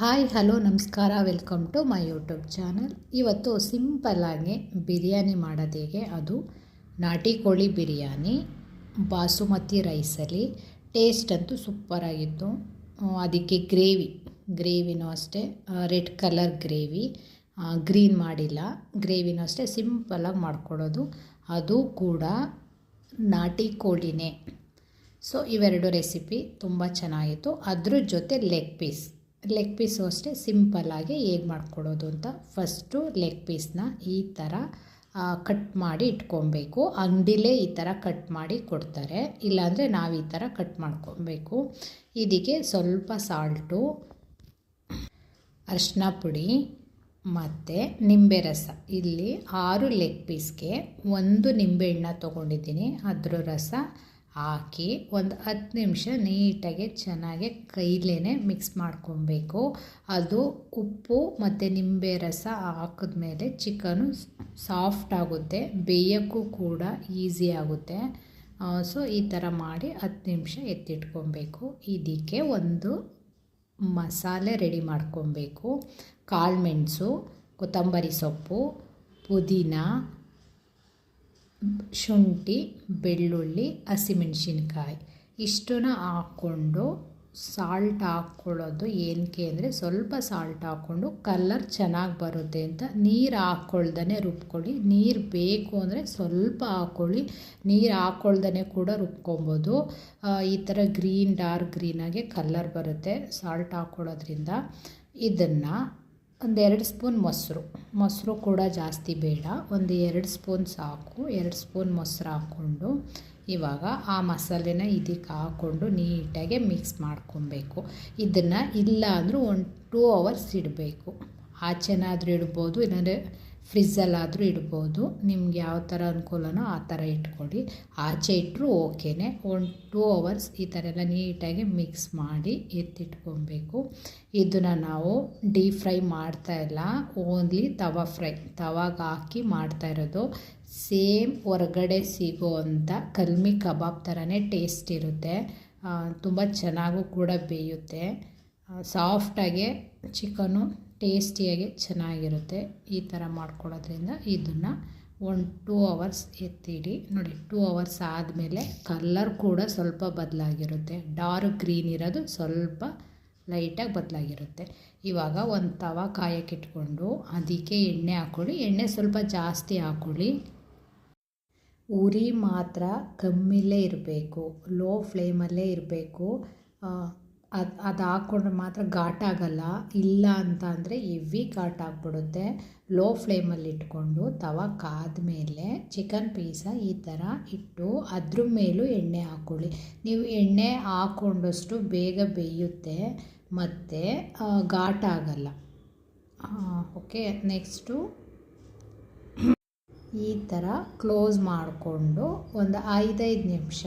Hi, hello, ನಮಸ್ಕಾರ, welcome to my YouTube channel. ಇವತ್ತು ಸಿಂಪಲ್ಲಾಗಿ ಬಿರಿಯಾನಿ ಮಾಡೋದು ಹೇಗೆ? ಅದು ನಾಟಿ ಕೋಳಿ ಬಿರಿಯಾನಿ, ಬಾಸುಮತಿ ರೈಸಲ್ಲಿ. ಟೇಸ್ಟ್ ಅಂತೂ ಸೂಪರಾಗಿತ್ತು ಅದಕ್ಕೆ ಗ್ರೇವಿ, ಗ್ರೇವಿನೂ ಅಷ್ಟೇ ರೆಡ್ ಕಲರ್ ಗ್ರೇವಿ ಗ್ರೀನ್ ಮಾಡಿಲ್ಲ. ಗ್ರೇವಿನೂ ಅಷ್ಟೇ ಸಿಂಪಲ್ಲಾಗಿ ಮಾಡ್ಕೊಡೋದು. ಅದು ಕೂಡ ನಾಟಿ ಕೋಳಿನೇ. ಸೊ, ಇವೆರಡು ರೆಸಿಪಿ ತುಂಬ ಚೆನ್ನಾಗಿತ್ತು. ಅದ್ರ ಜೊತೆ ಲೆಗ್ ಪೀಸ್. ಲೆಗ್ ಪೀಸು ಅಷ್ಟೇ ಸಿಂಪಲ್ಲಾಗಿ ಹೇಗೆ ಮಾಡ್ಕೊಡೋದು ಅಂತ ಫಸ್ಟು ಲೆಗ್ ಪೀಸ್ನ ಈ ಥರ ಕಟ್ ಮಾಡಿ ಇಟ್ಕೊಬೇಕು. ಅಂಗಡಿಲೇ ಈ ಥರ ಕಟ್ ಮಾಡಿ ಕೊಡ್ತಾರೆ. ಇಲ್ಲಾಂದರೆ ನಾವು ಈ ಥರ ಕಟ್ ಮಾಡ್ಕೊಬೇಕು. ಇದಕ್ಕೆ ಸ್ವಲ್ಪ ಸಾಲ್ಟು ಅರಿಶಿನ ಪುಡಿ ಮತ್ತು ನಿಂಬೆ ರಸ. ಇಲ್ಲಿ ಆರು ಲೆಗ್ ಪೀಸ್ಗೆ ಒಂದು ನಿಂಬೆಹಣ್ಣ ತೊಗೊಂಡಿದ್ದೀನಿ. ಅದ್ರ ರಸ ಹಾಕಿ ಒಂದು ಹತ್ತು ನಿಮಿಷ ನೀಟಾಗಿ ಚೆನ್ನಾಗಿ ಕೈಲೇ ಮಿಕ್ಸ್ ಮಾಡ್ಕೊಬೇಕು. ಅದು ಉಪ್ಪು ಮತ್ತು ನಿಂಬೆ ರಸ ಹಾಕಿದ್ಮೇಲೆ ಚಿಕನು ಸಾಫ್ಟ್ ಆಗುತ್ತೆ, ಬೇಯೋಕ್ಕೂ ಕೂಡ ಈಸಿ ಆಗುತ್ತೆ. ಸೊ ಈ ಥರ ಮಾಡಿ ಹತ್ತು ನಿಮಿಷ ಎತ್ತಿಟ್ಕೊಬೇಕು. ಇದಕ್ಕೆ ಒಂದು ಮಸಾಲೆ ರೆಡಿ ಮಾಡ್ಕೊಬೇಕು. ಕಾಳುಮೆಣಸು ಕೊತ್ತಂಬರಿ ಸೊಪ್ಪು, ಪುದೀನ ಶುಂಠಿ, ಬೆಳ್ಳುಳ್ಳಿ, ಹಸಿಮೆಣ್ಸಿನ್ಕಾಯಿ. ಇಷ್ಟನ್ನ ಹಾಕ್ಕೊಂಡು ಸಾಲ್ಟ್ ಹಾಕ್ಕೊಳ್ಳೋದು ಏನಕ್ಕೆ ಅಂದರೆ ಸ್ವಲ್ಪ ಸಾಲ್ಟ್ ಹಾಕ್ಕೊಂಡು ಕಲ್ಲರ್ ಚೆನ್ನಾಗಿ ಬರುತ್ತೆ ಅಂತ ನೀರು ಹಾಕ್ಕೊಳ್ದೇ ರುಬ್ಕೊಳ್ಳಿ. ನೀರು ಬೇಕು ಅಂದರೆ ಸ್ವಲ್ಪ ಹಾಕ್ಕೊಳ್ಳಿ ನೀರು ಹಾಕ್ಕೊಳ್ದೇ ಕೂಡ ರುಬ್ಕೊಬೋದು. ಈ ಥರ ಗ್ರೀನ್ ಡಾರ್ಕ್ ಗ್ರೀನಾಗೆ ಕಲ್ಲರ್ ಬರುತ್ತೆ ಸಾಲ್ಟ್ ಹಾಕ್ಕೊಳ್ಳೋದ್ರಿಂದ ಇದನ್ನು ಒಂದು ಎರಡು ಸ್ಪೂನ್ ಮೊಸರು. ಮೊಸರು ಕೂಡ ಜಾಸ್ತಿ ಬೇಡ. ಒಂದು ಎರಡು ಸ್ಪೂನ್ ಸಾಕು. ಎರಡು ಸ್ಪೂನ್ ಮೊಸರು ಹಾಕ್ಕೊಂಡು ಇವಾಗ ಆ ಮಸಾಲೆನ ಇದಕ್ಕೆ ಹಾಕ್ಕೊಂಡು ನೀಟಾಗಿ ಮಿಕ್ಸ್ ಮಾಡ್ಕೊಬೇಕು. ಇದನ್ನು ಇಲ್ಲ ಅಂದರೂ ಒಂದು ಟೂ ಅವರ್ಸ್ ಇಡಬೇಕು. ಆಚೆನಾದರೂ ಇಡ್ಬೋದು, ಇಲ್ಲಾಂದರೆ ಫ್ರಿಜ್ಜಲ್ಲಾದರೂ ಇಡ್ಬೋದು. ನಿಮ್ಗೆ ಯಾವ ಥರ ಅನುಕೂಲನೋ ಆ ಥರ ಇಟ್ಕೊಳ್ಳಿ. ಆಚೆ ಇಟ್ಟರೂ ಓಕೆನೆ. ಒನ್, ಟೂ ಅವರ್ಸ್ ಈ ಥರ ಎಲ್ಲ ನೀಟಾಗಿ ಮಿಕ್ಸ್ ಮಾಡಿ ಎತ್ತಿಟ್ಕೊಬೇಕು. ಇದನ್ನು ನಾವು ಡೀಪ್ ಫ್ರೈ ಮಾಡ್ತಾ ಇಲ್ಲ. ಓನ್ಲಿ ತವಾ ಫ್ರೈ. ತವಾಗ ಹಾಕಿ ಮಾಡ್ತಾ ಇರೋದು. ಸೇಮ್ ಹೊರಗಡೆ ಸಿಗೋ ಅಂಥ ಕಲ್ಮಿ ಕಬಾಬ್ ಥರನೇ ಟೇಸ್ಟ್ ಇರುತ್ತೆ. ತುಂಬ ಚೆನ್ನಾಗೂ ಕೂಡ ಬೇಯುತ್ತೆ. ಸಾಫ್ಟಾಗೆ ಚಿಕನು ಟೇಸ್ಟಿಯಾಗಿ ಚೆನ್ನಾಗಿರುತ್ತೆ ಈ ಥರ ಮಾಡ್ಕೊಳ್ಳೋದ್ರಿಂದ ಇದನ್ನು ಒಂದು ಟೂ ಅವರ್ಸ್ ಎತ್ತಿಡಿ. ನೋಡಿ, ಟೂ ಅವರ್ಸ್ ಆದಮೇಲೆ ಕಲ್ಲರ್ ಕೂಡ ಸ್ವಲ್ಪ ಬದಲಾಗಿರುತ್ತೆ. ಡಾರ್ಕ್ ಗ್ರೀನ್ ಇರೋದು ಸ್ವಲ್ಪ ಲೈಟಾಗಿ ಬದಲಾಗಿರುತ್ತೆ. ಇವಾಗ ಒಂದು ತವ ಕಾಯಕ್ಕಿಟ್ಕೊಂಡು ಅದಕ್ಕೆ ಎಣ್ಣೆ ಹಾಕ್ಕೊಳ್ಳಿ. ಎಣ್ಣೆ ಸ್ವಲ್ಪ ಜಾಸ್ತಿ ಹಾಕ್ಕೊಳ್ಳಿ. ಉರಿ ಮಾತ್ರ ಕಮ್ಮಿಲೇ ಇರಬೇಕು. ಲೋ ಫ್ಲೇಮಲ್ಲೇ ಇರಬೇಕು. ಅದು ಅದು ಹಾಕ್ಕೊಂಡ್ರೆ ಮಾತ್ರ ಘಾಟ್ ಆಗಲ್ಲ. ಇಲ್ಲ ಅಂತ ಅಂದರೆ ಹೆವಿ ಘಾಟ್ ಆಗಿಬಿಡುತ್ತೆ. ಲೋ ಫ್ಲೇಮಲ್ಲಿ ಇಟ್ಕೊಂಡು ತವ ಕಾದ್ಮೇಲೆ ಚಿಕನ್ ಪೀಸ ಈ ಥರ ಇಟ್ಟು ಅದ್ರ ಮೇಲೂ ಎಣ್ಣೆ ಹಾಕ್ಕೊಳ್ಳಿ ನೀವು ಎಣ್ಣೆ ಹಾಕ್ಕೊಂಡಷ್ಟು ಬೇಗ ಬೇಯುತ್ತೆ ಮತ್ತು ಘಾಟ್ ಆಗಲ್ಲ. ಓಕೆ, ನೆಕ್ಸ್ಟು ಈ ಥರ ಕ್ಲೋಸ್ ಮಾಡಿಕೊಂಡು ಒಂದು ಐದೈದು ನಿಮಿಷ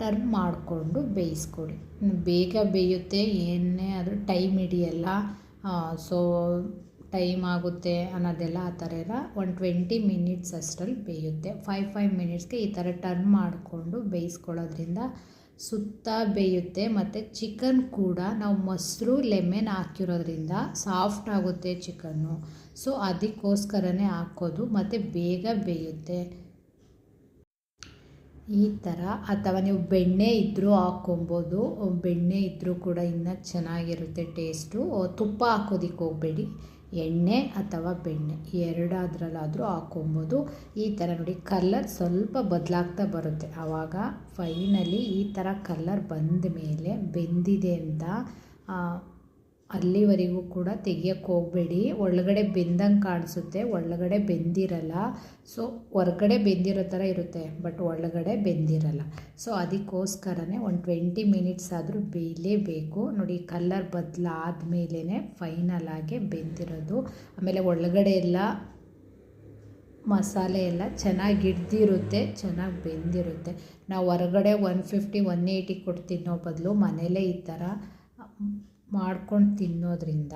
ಟರ್ನ್ ಮಾಡಿಕೊಂಡು ಬೇಯಿಸ್ಕೊಳ್ಳಿ ಬೇಗ ಬೇಯುತ್ತೆ, ಏನೇ ಆದರೂ ಟೈಮ್ ಹಿಡಿಯಲ್ಲ. ಸೊ ಟೈಮ್ ಆಗುತ್ತೆ ಅನ್ನೋದೆಲ್ಲ ಆ ಥರ ಎಲ್ಲ ಒಂದು ಟ್ವೆಂಟಿ ಮಿನಿಟ್ಸ್ ಅಷ್ಟರಲ್ಲಿ ಬೇಯುತ್ತೆ. ಫೈವ್ ಫೈವ್ ಮಿನಿಟ್ಸ್ಗೆ ಈ ಥರ ಟರ್ನ್ ಮಾಡಿಕೊಂಡು ಬೇಯಿಸ್ಕೊಳ್ಳೋದ್ರಿಂದ ಸುತ್ತ ಬೇಯುತ್ತೆ. ಮತ್ತು ಚಿಕನ್ ಕೂಡ ನಾವು ಮೊಸರು, ಲೆಮೆನ್ ಹಾಕಿರೋದ್ರಿಂದ ಸಾಫ್ಟ್ ಆಗುತ್ತೆ ಚಿಕನ್ನು. ಸೊ ಅದಕ್ಕೋಸ್ಕರನೇ ಹಾಕೋದು. ಮತ್ತು ಬೇಗ ಬೇಯುತ್ತೆ. ಈ ಥರ ಅಥವಾ ನೀವು ಬೆಣ್ಣೆ ಇದ್ದರೂ ಹಾಕ್ಕೊಬೋದು, ಬೆಣ್ಣೆ ಇದ್ದರೂ ಕೂಡ ಇನ್ನೂ ಚೆನ್ನಾಗಿರುತ್ತೆ ಟೇಸ್ಟು ತುಪ್ಪ ಹಾಕೋದಕ್ಕೆ ಹೋಗಬೇಡಿ. ಎಣ್ಣೆ ಅಥವಾ ಬೆಣ್ಣೆ, ಎರಡಾದ್ರಲ್ಲಾದರೂ ಹಾಕ್ಕೊಬೋದು. ಈ ಥರ ನೋಡಿ ಕಲ್ಲರ್ ಸ್ವಲ್ಪ ಬದಲಾಗ್ತಾ ಬರುತ್ತೆ. ಆವಾಗ ಫೈನಲಿ ಈ ಥರ ಕಲ್ಲರ್ ಬಂದ ಮೇಲೆ ಬೆಂದಿದೆ ಅಂತ ಅಲ್ಲಿವರೆಗೂ ಕೂಡ ತೆಗಿಯೋಕ್ಕೆ ಹೋಗಬೇಡಿ. ಒಳಗಡೆ ಬೆಂದಂಗೆ ಕಾಣಿಸುತ್ತೆ, ಒಳಗಡೆ ಬೆಂದಿರಲ್ಲ. ಸೊ ಹೊರಗಡೆ ಬೆಂದಿರೋ ಥರ ಇರುತ್ತೆ ಬಟ್ ಒಳಗಡೆ ಬೆಂದಿರಲ್ಲ. ಸೊ ಅದಕ್ಕೋಸ್ಕರನೇ ಒಂದು ಟ್ವೆಂಟಿ ಮಿನಿಟ್ಸ್ ಆದರೂ ಬೇಯಲೇಬೇಕು. ನೋಡಿ ಕಲ್ಲರ್ ಬದಲಾದ ಮೇಲೇ ಫೈನಲ್ ಆಗಿ ಬೆಂದಿರೋದು. ಆಮೇಲೆ ಒಳಗಡೆ ಎಲ್ಲ ಮಸಾಲೆ ಎಲ್ಲ ಚೆನ್ನಾಗಿ ಹಿಡ್ದಿರುತ್ತೆ, ಚೆನ್ನಾಗಿ ಬೆಂದಿರುತ್ತೆ. ನಾವು ಹೊರಗಡೆ ಒನ್ ಫಿಫ್ಟಿ ಒನ್ ಏಯ್ಟಿ ಕೊಟ್ಟು ತಿನ್ನೋ ಬದಲು ಮನೇಲೇ ಈ ಥರ ಮಾಡ್ಕೊಂಡು ತಿನ್ನೋದ್ರಿಂದ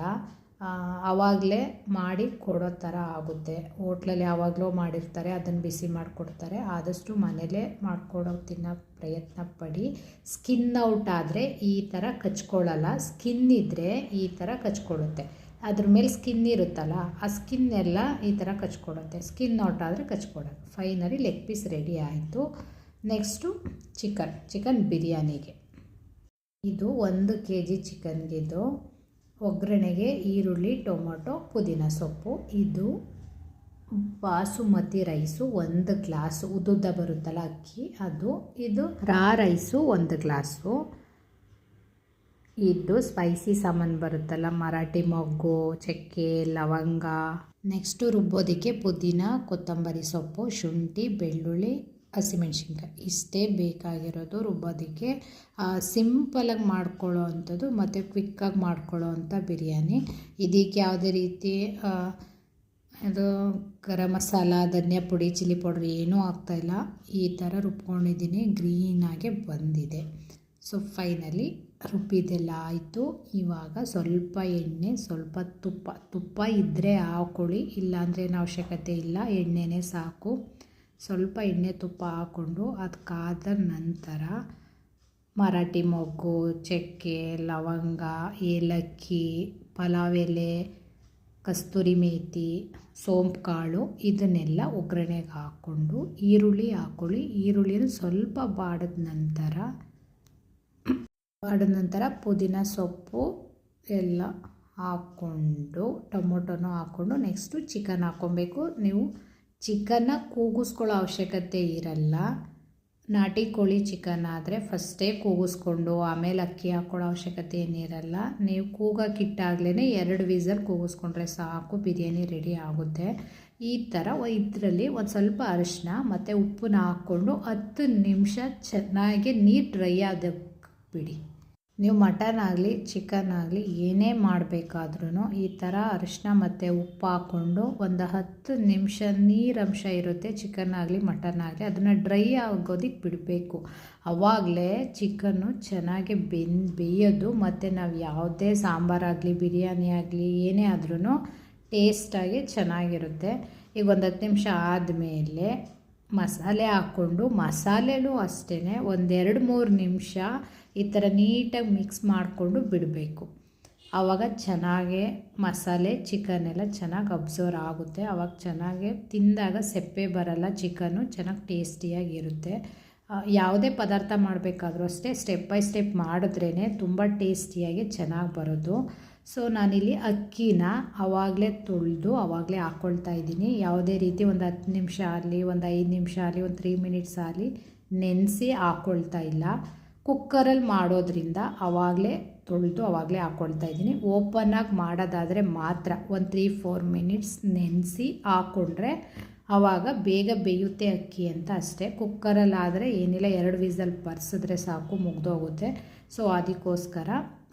ಆವಾಗಲೇ ಮಾಡಿ ಕೊಡೋ ಥರ ಆಗುತ್ತೆ. ಹೋಟ್ಲಲ್ಲಿ ಯಾವಾಗಲೂ ಮಾಡಿರ್ತಾರೆ, ಅದನ್ನು ಬಿಸಿ ಮಾಡಿಕೊಡ್ತಾರೆ. ಆದಷ್ಟು ಮನೇಲೇ ಮಾಡಿಕೊಡೋ ತಿನ್ನೋ ಪ್ರಯತ್ನ ಪಡಿ. ಸ್ಕಿನ್ ಔಟ್ ಆದರೆ ಈ ಥರ ಕಚ್ಕೊಳ್ಳಲ್ಲ. ಸ್ಕಿನ್ ಇದ್ದರೆ ಈ ಥರ ಕಚ್ಕೊಳ್ಳುತ್ತೆ. ಅದ್ರ ಮೇಲೆ ಸ್ಕಿನ್ ಇರುತ್ತಲ್ಲ, ಆ ಸ್ಕಿನ್ ಎಲ್ಲ ಈ ಥರ ಕಚ್ಕೊಡುತ್ತೆ ಸ್ಕಿನ್ ಔಟ್ ಆದರೆ ಕಚ್ಕೊಡೋದು ಫೈನಲಿ ಲೆಗ್ ಪೀಸ್ ರೆಡಿ ಆಯಿತು. ನೆಕ್ಸ್ಟು ಚಿಕನ್ ಚಿಕನ್ ಬಿರಿಯಾನಿಗೆ. ಇದು ಒಂದು ಕೆ ಜಿ ಚಿಕನ್ಗಿದು ಒಗ್ಗರಣೆಗೆ ಈರುಳ್ಳಿ, ಟೊಮೊಟೊ, ಪುದೀನ ಸೊಪ್ಪು. ಇದು ಬಾಸುಮತಿ ರೈಸು ಒಂದು ಗ್ಲಾಸು. ಉದ್ದುದ್ದ ಬರುತ್ತಲ್ಲ ಅಕ್ಕಿ, ಅದು. ಇದು ರಾ ರೈಸು ಒಂದು ಗ್ಲಾಸು. ಇದು ಸ್ಪೈಸಿ ಸಾಮಾನು ಬರುತ್ತಲ್ಲ, ಮರಾಠಿ ಮೊಗ್ಗು, ಚಕ್ಕೆ, ಲವಂಗ. ನೆಕ್ಸ್ಟು ರುಬ್ಬೋದಕ್ಕೆ ಪುದೀನ, ಕೊತ್ತಂಬರಿ ಸೊಪ್ಪು, ಶುಂಠಿ, ಬೆಳ್ಳುಳ್ಳಿ ಹಸಿಮೆಣ್ಸಿನ್ಕಾಯಿ. ಇಷ್ಟೇ ಬೇಕಾಗಿರೋದು ರುಬ್ಬೋದಕ್ಕೆ ಸಿಂಪಲಾಗಿ ಮಾಡ್ಕೊಳ್ಳೋ ಅಂಥದ್ದು ಮತ್ತು ಕ್ವಿಕ್ಕಾಗಿ ಮಾಡ್ಕೊಳ್ಳೋ ಅಂಥ ಬಿರಿಯಾನಿ. ಇದಕ್ಕೆ ಯಾವುದೇ ರೀತಿ ಅದು ಗರಂ ಮಸಾಲ, ಧನಿಯಾ ಪುಡಿ, ಚಿಲ್ಲಿ ಪೌಡ್ರ್ ಏನೂ ಆಗ್ತಾಯಿಲ್ಲ ಈ ಥರ ರುಬ್ಕೊಂಡಿದ್ದೀನಿ ಗ್ರೀನಾಗೆ ಬಂದಿದೆ. ಸೊ ಫೈನಲಿ ರುಬ್ಬಿದೆಲ್ಲ ಆಯಿತು. ಇವಾಗ ಸ್ವಲ್ಪ ಎಣ್ಣೆ, ಸ್ವಲ್ಪ ತುಪ್ಪ. ತುಪ್ಪ ಇದ್ದರೆ ಹಾಕೊಳ್ಳಿ, ಇಲ್ಲಾಂದರೆ ಏನು ಅವಶ್ಯಕತೆ ಇಲ್ಲ. ಎಣ್ಣೆನೇ ಸಾಕು. ಸ್ವಲ್ಪ ಎಣ್ಣೆ ತುಪ್ಪ ಹಾಕ್ಕೊಂಡು ಅದು ಕಾದ ನಂತರ ಮರಾಠಿ ಮೊಗ್ಗು, ಚಕ್ಕೆ, ಲವಂಗ, ಏಲಕ್ಕಿ, ಪಲಾವ್ ಎಲೆ, ಕಸ್ತೂರಿ ಮೇಥಿ ಸೋಂಪು ಕಾಳು ಇದನ್ನೆಲ್ಲ ಒಗ್ಗರಣೆಗೆ ಹಾಕ್ಕೊಂಡು ಈರುಳ್ಳಿ ಹಾಕ್ಕೊಳ್ಳಿ ಈರುಳ್ಳಿನ ಸ್ವಲ್ಪ ಬಾಡಿದ ನಂತರ ಬಾಡಿದ ನಂತರ ಪುದೀನ ಸೊಪ್ಪು ಎಲ್ಲ ಹಾಕ್ಕೊಂಡು ಟೊಮೊಟೊನೂ ಹಾಕ್ಕೊಂಡು ನೆಕ್ಸ್ಟು ಚಿಕನ್ ಹಾಕ್ಕೊಬೇಕು. ನೀವು ಚಿಕನ್ನ ಕೂಗಿಸ್ಕೊಳ್ಳೋ ಅವಶ್ಯಕತೆ ಇರಲ್ಲ. ನಾಟಿ ಕೋಳಿ ಚಿಕನ್ ಆದರೆ ಫಸ್ಟೇ ಕೂಗಿಸ್ಕೊಂಡು ಆಮೇಲೆ ಅಕ್ಕಿ ಹಾಕ್ಕೊಳ್ಳೋ ಅವಶ್ಯಕತೆ ಏನಿರಲ್ಲ ನೀವು ಕೂಗಕ್ಕಿಟ್ಟಾಗಲೇ ಎರಡು ವೀಸಲ್ ಕೂಗಿಸ್ಕೊಂಡ್ರೆ ಸಾಕು, ಬಿರಿಯಾನಿ ರೆಡಿ ಆಗುತ್ತೆ. ಈ ಥರ ಇದರಲ್ಲಿ ಒಂದು ಸ್ವಲ್ಪ ಅರಿಶಿನ ಮತ್ತು ಉಪ್ಪನ್ನ ಹಾಕ್ಕೊಂಡು ಹತ್ತು ನಿಮಿಷ ಚೆನ್ನಾಗಿ ನೀರು ಡ್ರೈ ಆದಕ್ಕೆ ಬಿಡಿ. ನೀವು ಮಟನ್ ಆಗಲಿ, ಚಿಕನ್ ಆಗಲಿ ಏನೇ ಮಾಡಬೇಕಾದ್ರೂ ಈ ಥರ ಅರಿಶಿನ ಮತ್ತು ಉಪ್ಪು ಹಾಕ್ಕೊಂಡು ಒಂದು ಹತ್ತು ನಿಮಿಷ ನೀರಂಶ ಇರುತ್ತೆ. ಚಿಕನ್ ಆಗಲಿ, ಮಟನ್ ಆಗಲಿ ಅದನ್ನು ಡ್ರೈ ಆಗೋದಕ್ಕೆ ಬಿಡಬೇಕು. ಆವಾಗಲೇ ಚಿಕನ್ನು ಚೆನ್ನಾಗಿ ಬೆನ್, ಬೇಯೋದು ಮತ್ತು ನಾವು ಯಾವುದೇ ಸಾಂಬಾರಾಗಲಿ ಬಿರಿಯಾನಿ ಆಗಲಿ ಏನೇ ಆದ್ರೂ ಟೇಸ್ಟಾಗಿ ಚೆನ್ನಾಗಿರುತ್ತೆ. ಈಗ ಒಂದು ಹತ್ತು ನಿಮಿಷ ಆದಮೇಲೆ ಮಸಾಲೆ ಹಾಕ್ಕೊಂಡು ಮಸಾಲೆಲೂ ಅಷ್ಟೇ ಒಂದೆರಡು ಮೂರು ನಿಮಿಷ ಈ ಥರ ನೀಟಾಗಿ ಮಿಕ್ಸ್ ಮಾಡಿಕೊಂಡು ಬಿಡಬೇಕು. ಆವಾಗ ಚೆನ್ನಾಗೆ ಮಸಾಲೆ ಚಿಕನ್ ಎಲ್ಲ ಚೆನ್ನಾಗಿ ಅಬ್ಸರ್ವ್ ಆಗುತ್ತೆ. ಆವಾಗ ಚೆನ್ನಾಗೆ ತಿಂದಾಗ ಸೆಪ್ಪೆ ಬರಲ್ಲ ಚಿಕನ್ನು ಚೆನ್ನಾಗಿ ಟೇಸ್ಟಿಯಾಗಿರುತ್ತೆ ಯಾವುದೇ ಪದಾರ್ಥ ಮಾಡಬೇಕಾದ್ರೂ ಅಷ್ಟೇ ಸ್ಟೆಪ್ ಬೈ ಸ್ಟೆಪ್ ಮಾಡಿದ್ರೇ ತುಂಬ ಟೇಸ್ಟಿಯಾಗಿ ಚೆನ್ನಾಗಿ ಬರೋದು. ಸೊ ನಾನಿಲ್ಲಿ ಅಕ್ಕಿನ ಆವಾಗಲೇ ತೊಳೆದು ಆವಾಗಲೇ ಹಾಕ್ಕೊಳ್ತಾ ಇದ್ದೀನಿ. ಯಾವುದೇ ರೀತಿ ಒಂದು ಹತ್ತು ನಿಮಿಷ ಆಗಲಿ, ಒಂದು ಐದು ನಿಮಿಷ ಆಗಲಿ, ಒಂದು ತ್ರೀ ಮಿನಿಟ್ಸ್ ಆಗಲಿ ನೆನೆಸಿ ಹಾಕ್ಕೊಳ್ತಾ ಇಲ್ಲ. ಕುಕ್ಕರಲ್ಲಿ ಮಾಡೋದ್ರಿಂದ ಆವಾಗಲೇ ತೊಳೆದು ಆವಾಗಲೇ ಹಾಕ್ಕೊಳ್ತಾ ಇದ್ದೀನಿ. ಓಪನ್ನಾಗಿ ಮಾಡೋದಾದರೆ ಮಾತ್ರ ಒಂದು ತ್ರೀ ಫೋರ್ ಮಿನಿಟ್ಸ್ ನೆನೆಸಿ ಹಾಕ್ಕೊಂಡ್ರೆ ಆವಾಗ ಬೇಗ ಬೇಯುತ್ತೆ ಅಕ್ಕಿ ಅಂತ ಅಷ್ಟೇ. ಕುಕ್ಕರಲ್ಲಾದರೆ ಏನಿಲ್ಲ, ಎರಡು ವಿಸಲ್ ಬರ್ಸಿದ್ರೆ ಸಾಕು, ಮುಗ್ದೋಗುತ್ತೆ. ಸೊ ಅದಕ್ಕೋಸ್ಕರ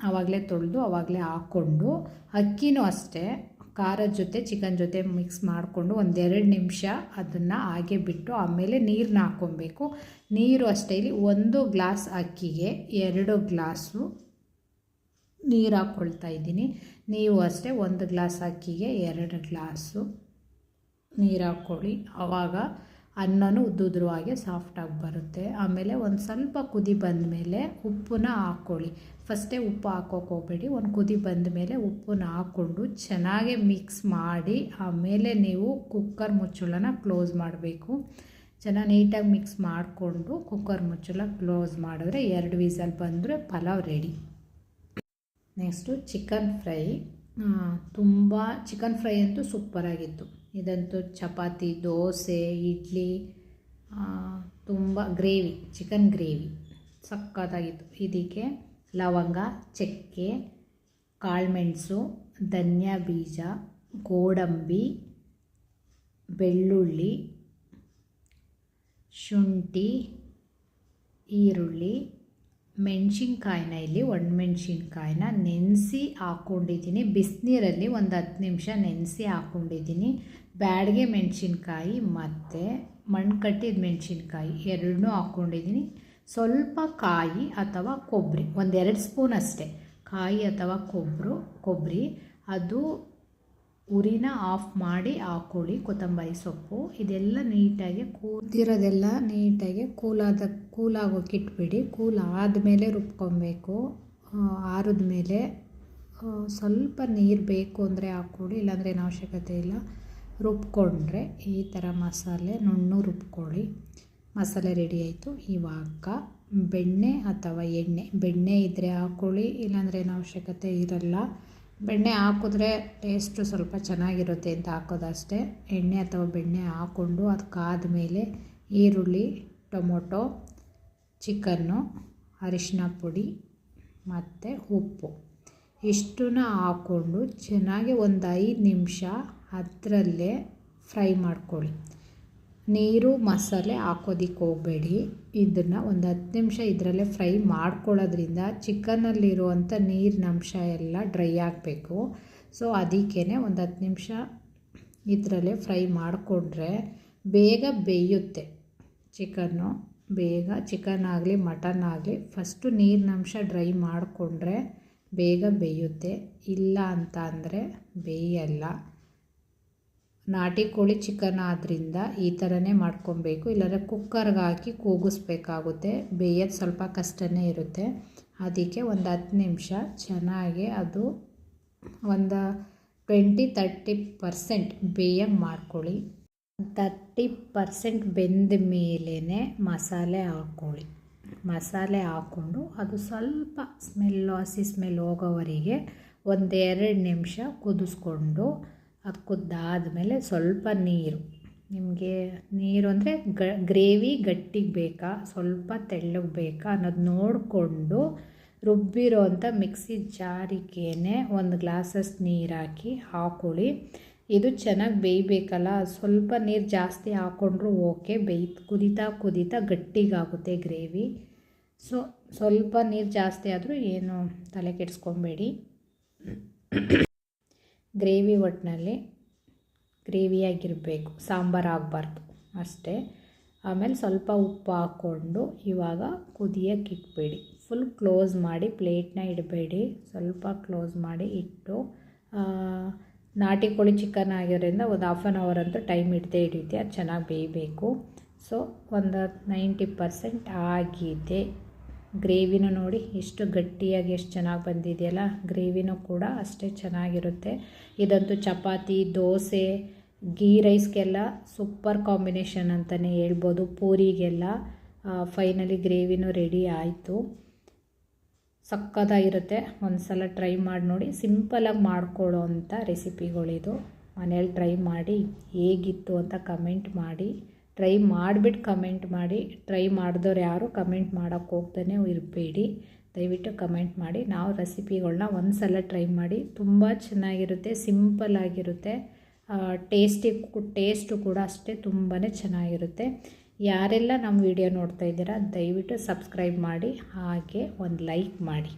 ಆವಾಗಲೇ ತೊಳೆದು ಆವಾಗಲೇ ಹಾಕ್ಕೊಂಡು ಅಕ್ಕಿನೂ ಅಷ್ಟೇ. ಖಾರದ ಜೊತೆ, ಚಿಕನ್ ಜೊತೆ ಮಿಕ್ಸ್ ಮಾಡಿಕೊಂಡು ಒಂದೆರಡು ನಿಮಿಷ ಅದನ್ನು ಹಾಗೆ ಬಿಟ್ಟು ಆಮೇಲೆ ನೀರನ್ನ ಹಾಕ್ಕೊಬೇಕು. ನೀರು ಅಷ್ಟೇ, ಇಲ್ಲಿ ಒಂದು ಗ್ಲಾಸ್ ಅಕ್ಕಿಗೆ ಎರಡು ಗ್ಲಾಸು ನೀರು ಹಾಕ್ಕೊಳ್ತಾ ಇದ್ದೀನಿ. ನೀವು ಅಷ್ಟೇ ಒಂದು ಗ್ಲಾಸ್ ಅಕ್ಕಿಗೆ ಎರಡು ಗ್ಲಾಸು ನೀರು ಹಾಕ್ಕೊಳ್ಳಿ. ಆವಾಗ ಅನ್ನನೂ ಉದ್ದುದ್ರವಾಗಿ ಸಾಫ್ಟಾಗಿ ಬರುತ್ತೆ. ಆಮೇಲೆ ಒಂದು ಸ್ವಲ್ಪ ಕುದಿ ಬಂದ ಮೇಲೆ ಉಪ್ಪನ್ನ ಹಾಕ್ಕೊಳ್ಳಿ ಫಸ್ಟೇ ಉಪ್ಪು ಹಾಕೋಕೆ ಹೋಗಬೇಡಿ. ಒಂದು ಕುದಿ ಬಂದ ಮೇಲೆ ಉಪ್ಪನ್ನ ಹಾಕ್ಕೊಂಡು ಚೆನ್ನಾಗಿ ಮಿಕ್ಸ್ ಮಾಡಿ, ಆಮೇಲೆ ನೀವು ಕುಕ್ಕರ್ ಮುಚ್ಚಳನ ಕ್ಲೋಸ್ ಮಾಡಬೇಕು. ಚೆನ್ನಾಗಿ ನೀಟಾಗಿ ಮಿಕ್ಸ್ ಮಾಡಿಕೊಂಡು ಕುಕ್ಕರ್ ಮುಚ್ಚಳ ಕ್ಲೋಸ್ ಮಾಡಿದ್ರೆ ಎರಡು ವೀಸಲ್ ಬಂದರೆ pulao ready next chicken fry ತುಂಬ ಚಿಕನ್ ಫ್ರೈ ಅಂತೂ ಸೂಪರಾಗಿತ್ತು ಇದಂತೂ ಚಪಾತಿ, ದೋಸೆ, ಇಡ್ಲಿ ತುಂಬ ಗ್ರೇವಿ, ಚಿಕನ್ ಗ್ರೇವಿ. ಸಕ್ಕತ್ತಾಗಿತ್ತು ಇದಕ್ಕೆ ಲವಂಗ, ಚಕ್ಕೆ, ಕಾಳುಮೆಣಸು, ಧನ್ಯ ಬೀಜ, ಗೋಡಂಬಿ, ಬೆಳ್ಳುಳ್ಳಿ, ಶುಂಠಿ, ಈರುಳ್ಳಿ, ಮೆಣಸಿನ್ಕಾಯಿನ ಇಲ್ಲಿ ಒಣಮೆಣ್ಸಿನ್ಕಾಯಿನ ನೆನೆಸಿ ಹಾಕ್ಕೊಂಡಿದ್ದೀನಿ ಬಿಸಿನೀರಲ್ಲಿ ಒಂದು ಹತ್ತು ನಿಮಿಷ ನೆನೆಸಿ ಹಾಕ್ಕೊಂಡಿದ್ದೀನಿ ಬ್ಯಾಡಿಗೆ ಮೆಣಸಿನ್ಕಾಯಿ, ಮತ್ತು ಮಣ್ಣು ಕಟ್ಟಿದ ಮೆಣಸಿನ್ಕಾಯಿ ಎರಡನ್ನೂ ಹಾಕ್ಕೊಂಡಿದ್ದೀನಿ ಸ್ವಲ್ಪ ಕಾಯಿ ಅಥವಾ ಕೊಬ್ಬರಿ ಒಂದೆರಡು ಸ್ಪೂನ್ ಅಷ್ಟೇ. ಕಾಯಿ ಅಥವಾ ಕೊಬ್ಬರು ಕೊಬ್ಬರಿ ಅದು ಉರಿನ ಆಫ್ ಮಾಡಿ ಹಾಕ್ಕೊಳ್ಳಿ ಕೊತ್ತಂಬರಿ ಸೊಪ್ಪು, ಇದೆಲ್ಲ ನೀಟಾಗಿ ಕೂದಿರೋದೆಲ್ಲ ನೀಟಾಗಿ ಕೂಲಾದ, ಕೂಲಾಗೋಕೆ ಇಟ್ಬಿಡಿ. ಕೂಲ್ ಆದಮೇಲೆ ರುಬ್ಕೊಬೇಕು ಆರಿದ ಮೇಲೆ ಸ್ವಲ್ಪ ನೀರು ಬೇಕು ಅಂದರೆ ಹಾಕ್ಕೊಳ್ಳಿ, ಇಲ್ಲಾಂದರೆ ಏನು ಅವಶ್ಯಕತೆ ಇಲ್ಲ. ರುಬ್ಕೊಂಡ್ರೆ ಈ ಥರ ಮಸಾಲೆ ನುಣ್ಣು ರುಬ್ಕೊಳ್ಳಿ. ಮಸಾಲೆ ರೆಡಿ ಆಯಿತು. ಇವಾಗ ಬೆಣ್ಣೆ ಅಥವಾ ಎಣ್ಣೆ, ಬೆಣ್ಣೆ ಇದ್ದರೆ ಹಾಕ್ಕೊಳ್ಳಿ ಇಲ್ಲಾಂದರೆ ಏನು ಅವಶ್ಯಕತೆ ಇರಲ್ಲ. ಬೆಣ್ಣೆ ಹಾಕಿದ್ರೆ ಟೇಸ್ಟು ಸ್ವಲ್ಪ ಚೆನ್ನಾಗಿರುತ್ತೆ ಅಂತ ಹಾಕೋದಷ್ಟೇ. ಎಣ್ಣೆ ಅಥವಾ ಬೆಣ್ಣೆ ಹಾಕ್ಕೊಂಡು ಅದು ಮೇಲೆ ಈರುಳ್ಳಿ, ಟೊಮೊಟೊ, ಚಿಕನ್ನು ಅರಿಶಿನ ಪುಡಿ ಮತ್ತು ಉಪ್ಪು. ಇಷ್ಟನ್ನ ಹಾಕ್ಕೊಂಡು ಚೆನ್ನಾಗಿ ಒಂದು ಐದು ನಿಮಿಷ ಅದರಲ್ಲೇ ಫ್ರೈ ಮಾಡ್ಕೊಳ್ಳಿ. ನೀರು, ಮಸಾಲೆ ಹಾಕೋದಿಕ್ಕೆ ಹೋಗಬೇಡಿ. ಇದನ್ನು ಒಂದು ಹತ್ತು ನಿಮಿಷ ಇದರಲ್ಲೇ ಫ್ರೈ ಮಾಡ್ಕೊಳ್ಳೋದ್ರಿಂದ ಚಿಕನಲ್ಲಿರುವಂಥ ನೀರಿನ ಅಂಶ ಎಲ್ಲ ಡ್ರೈ ಆಗಬೇಕು. ಸೊ ಅದಕ್ಕೇ ಒಂದು ಹತ್ತು ನಿಮಿಷ ಇದರಲ್ಲೇ ಫ್ರೈ ಮಾಡಿಕೊಂಡ್ರೆ ಬೇಗ ಬೇಯುತ್ತೆ ಚಿಕನ್ನು. ಬೇಗ ಚಿಕನ್ ಆಗಲಿ, ಮಟನ್ ಆಗಲಿ ಫಸ್ಟು ನೀರಿನ ಅಂಶ ಡ್ರೈ ಮಾಡಿಕೊಂಡ್ರೆ ಬೇಗ ಬೇಯುತ್ತೆ. ಇಲ್ಲ ಅಂತ ಅಂದರೆ ಬೇಯಲ್ಲ. ನಾಟಿ ಕೋಳಿ ಚಿಕನ್ ಆದ್ದರಿಂದ ಈ ಥರನೇ ಮಾಡ್ಕೊಬೇಕು. ಇಲ್ಲಾಂದರೆ ಕುಕ್ಕರ್ಗೆ ಹಾಕಿ ಕೂಗಿಸ್ಬೇಕಾಗುತ್ತೆ. ಬೇಯೋದು ಸ್ವಲ್ಪ ಕಷ್ಟನೇ ಇರುತ್ತೆ. ಅದಕ್ಕೆ ಒಂದು ಹತ್ತು ನಿಮಿಷ ಚೆನ್ನಾಗಿ ಅದು ಒಂದು ಟ್ವೆಂಟಿ ತರ್ಟಿ ಪರ್ಸೆಂಟ್ ಬೇಯಂಗೆ ಮಾಡ್ಕೊಳ್ಳಿ. ತರ್ಟಿ ಪರ್ಸೆಂಟ್ ಬೆಂದ ಮೇಲೇ ಮಸಾಲೆ ಹಾಕ್ಕೊಳ್ಳಿ ಮಸಾಲೆ ಹಾಕ್ಕೊಂಡು ಅದು ಸ್ವಲ್ಪ ಸ್ಮೆಲ್ ಹಸಿ ಸ್ಮೆಲ್ ಹೋಗೋವರೆಗೆ ಒಂದೆರಡು ನಿಮಿಷ ಕುದಿಸ್ಕೊಂಡು ಅದು ಕುದ್ದಾದಮೇಲೆ ಸ್ವಲ್ಪ ನೀರು. ನಿಮಗೆ ನೀರು ಅಂದರೆ ಗ, ಗ್ರೇವಿ ಗಟ್ಟಿಗೆ ಬೇಕಾ, ಸ್ವಲ್ಪ ತೆಳ್ಳಗೆ ಬೇಕಾ ಅನ್ನೋದು ನೋಡಿಕೊಂಡು ರುಬ್ಬಿರೋ ಅಂಥ ಮಿಕ್ಸಿ ಜಾರಿಗೆನೆ ಒಂದು ಗ್ಲಾಸಸ್ ನೀರು ಹಾಕಿ ಹಾಕೊಳ್ಳಿ. ಇದು ಚೆನ್ನಾಗಿ ಬೇಯಬೇಕಲ್ಲ, ಸ್ವಲ್ಪ ನೀರು ಜಾಸ್ತಿ ಹಾಕ್ಕೊಂಡ್ರೂ ಓಕೆ ಬೇಯ್ ಕುದೀತಾ ಕುದೀತಾ ಗಟ್ಟಿಗಾಗುತ್ತೆ ಗ್ರೇವಿ. ಸೊ, ಸ್ವಲ್ಪ ನೀರು ಜಾಸ್ತಿ ಆದರೂ ಏನು ತಲೆ ಕೆಡಿಸ್ಕೊಬೇಡಿ ಗ್ರೇವಿ ಒಟ್ಟಿನಲ್ಲಿ ಗ್ರೇವಿಯಾಗಿರಬೇಕು. ಸಾಂಬಾರು ಆಗಬಾರ್ದು ಅಷ್ಟೇ. ಆಮೇಲೆ ಸ್ವಲ್ಪ ಉಪ್ಪು ಹಾಕ್ಕೊಂಡು ಇವಾಗ ಕುದಿಯೋಕೆ ಇಟ್ಬೇಡಿ. ಫುಲ್ ಕ್ಲೋಸ್ ಮಾಡಿ ಪ್ಲೇಟ್ನ ಇಡಬೇಡಿ. ಸ್ವಲ್ಪ ಕ್ಲೋಸ್ ಮಾಡಿ ಇಟ್ಟು ನಾಟಿ ಕೋಳಿ ಚಿಕನ್ ಆಗಿರೋದ್ರಿಂದ ಒಂದು ಹಾಫ್ ಆನ್ ಅವರ್ ಅಂತೂ ಟೈಮ್ ಇಡದೆ ಹಿಡಿಯುತ್ತೆ. ಅದು ಚೆನ್ನಾಗಿ ಬೇಯಬೇಕು. ಸೊ ಒಂದು ನೈಂಟಿ ಪರ್ಸೆಂಟ್ ಆಗಿದೆ. ಗ್ರೇವಿನೂ ನೋಡಿ ಎಷ್ಟು ಗಟ್ಟಿಯಾಗಿ ಎಷ್ಟು ಚೆನ್ನಾಗಿ ಬಂದಿದೆಯಲ್ಲ, ಗ್ರೇವಿನೂ ಕೂಡ ಅಷ್ಟೇ ಚೆನ್ನಾಗಿರುತ್ತೆ. ಇದಂತೂ ಚಪಾತಿ, ದೋಸೆ ಗೀ ರೈಸ್ಗೆಲ್ಲ ಸೂಪರ್ ಕಾಂಬಿನೇಷನ್ ಅಂತಲೇ ಹೇಳ್ಬೋದು. ಪೂರಿಗೆಲ್ಲ ಫೈನಲಿ ಗ್ರೇವಿನೂ ರೆಡಿ ಆಯಿತು. ಸಕ್ಕತ್ತಾಗಿರುತ್ತೆ. ಒಂದು ಸಲ ಟ್ರೈ ಮಾಡಿ ನೋಡಿ. ಸಿಂಪಲಾಗಿ ಮಾಡ್ಕೊಳ್ಳೋ ಅಂಥ ರೆಸಿಪಿಗಳಿದು. ಮನೇಲಿ ಟ್ರೈ ಮಾಡಿ. ಹೇಗಿತ್ತು ಅಂತ ಕಮೆಂಟ್ ಮಾಡಿ. ಟ್ರೈ ಮಾಡಿಬಿಟ್ಟು ಕಮೆಂಟ್ ಮಾಡಿ. ಟ್ರೈ ಮಾಡಿದವ್ರು ಯಾರು ಕಮೆಂಟ್ ಮಾಡೋಕ್ಕೆ ಹೋಗ್ತಾನೆ ಇರಬೇಡಿ. ದಯವಿಟ್ಟು ಕಮೆಂಟ್ ಮಾಡಿ. ನಾವು ರೆಸಿಪಿಗಳನ್ನ ಒಂದು ಸಲ ಟ್ರೈ ಮಾಡಿ. ತುಂಬ ಚೆನ್ನಾಗಿರುತ್ತೆ ಸಿಂಪಲ್ ಆಗಿರುತ್ತೆ. ಟೇಸ್ಟಿ ಟೇಸ್ಟು ಕೂಡ ಅಷ್ಟೇ ತುಂಬಾ ಚೆನ್ನಾಗಿರುತ್ತೆ. ಯಾರೆಲ್ಲ ನಮ್ಮ ವಿಡಿಯೋ ನೋಡ್ತಾ ಇದ್ದೀರಾ, ದಯವಿಟ್ಟು ಸಬ್ಸ್ಕ್ರೈಬ್ ಮಾಡಿ. ಹಾಗೆ ಒಂದು ಲೈಕ್ ಮಾಡಿ.